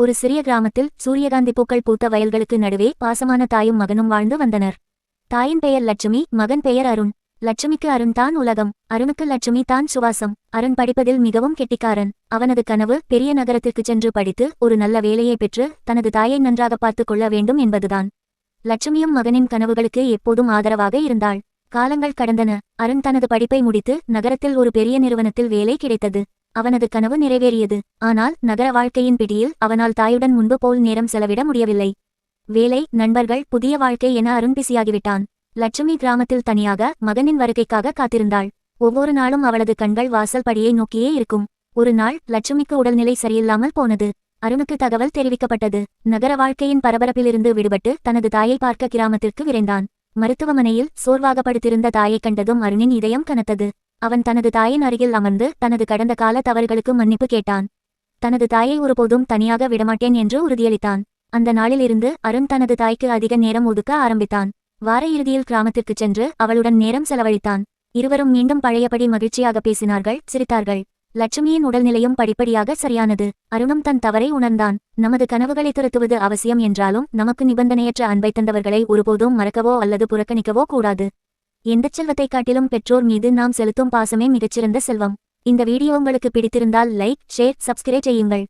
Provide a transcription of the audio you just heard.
ஒரு சிறிய கிராமத்தில் சூரியகாந்தி பூக்கள் பூத்த வயல்களுக்கு நடுவே பாசமான தாயும் மகனும் வாழ்ந்து வந்தனர். தாயின் பெயர் லட்சுமி மகன் பெயர் அருண். லட்சுமிக்கு அருண் தான் உலகம் அருணுக்கு லட்சுமி தான் சுவாசம். அருண் படிப்பதில் மிகவும் கெட்டிக்காரன். அவனது கனவு பெரிய நகரத்திற்கு சென்று படித்து ஒரு நல்ல வேலையை பெற்று தனது தாயை நன்றாக பார்த்துக் கொள்ள வேண்டும் என்பதுதான். லட்சுமியும் மகனின் கனவுகளுக்கு எப்போதும் ஆதரவாக இருந்தாள். காலங்கள் கடந்தன. அருண் தனது படிப்பை முடித்து நகரத்தில் ஒரு பெரிய நிறுவனத்தில் வேலை கிடைத்தது. அவனது கனவு நிறைவேறியது. ஆனால் நகர வாழ்க்கையின் பிடியில் அவனால் தாயுடன் முன்பு போல் நேரம் செலவிட முடியவில்லை. வேலை நண்பர்கள் புதிய வாழ்க்கை என அருண்பிசியாகிவிட்டான் லட்சுமி கிராமத்தில் தனியாக மகனின் வருகைக்காக காத்திருந்தாள். ஒவ்வொரு நாளும் அவளது கண்கள் வாசல் படியை நோக்கியே இருக்கும். ஒரு நாள் லட்சுமிக்கு உடல்நிலை சரியில்லாமல் போனது. அருணுக்கு தகவல் தெரிவிக்கப்பட்டது. நகர வாழ்க்கையின் பரபரப்பிலிருந்து விடுபட்டு தனது தாயை பார்க்க கிராமத்திற்கு விரைந்தான். மருத்துவமனையில் சோர்வாக படுத்திருந்த தாயைக் கண்டதும் அருணின் இதயம் கனத்தது. அவன் தனது தாயின் அருகில் அமர்ந்து தனது கடந்த கால தவறுகளுக்கு மன்னிப்பு கேட்டான். தனது தாயை ஒருபோதும் தனியாக விடமாட்டேன் என்று உறுதியளித்தான். அந்த நாளிலிருந்து அருண் தனது தாய்க்கு அதிக நேரம் ஒதுக்க ஆரம்பித்தான். வார இறுதியில் கிராமத்திற்குச் சென்று அவளுடன் நேரம் செலவழித்தான். இருவரும் மீண்டும் பழையபடி மகிழ்ச்சியாக பேசினார்கள் சிரித்தார்கள். லட்சுமியின் உடல்நிலையும் படிப்படியாக சரியானது. அருணும் தன் தவறை உணர்ந்தான். நமது கனவுகளை துரத்துவது அவசியம் என்றாலும் நமக்கு நிபந்தனையற்ற அன்பை தந்தவர்களை ஒருபோதும் மறக்கவோ அல்லது புறக்கணிக்கவோ கூடாது. எந்தச் செல்வத்தைக் காட்டிலும் பெற்றோர் மீது நாம் செலுத்தும் பாசமே மிகச்சிறந்த செல்வம். இந்த வீடியோ உங்களுக்கு பிடித்திருந்தால் லைக் ஷேர் சப்ஸ்கிரைப் செய்யுங்கள்.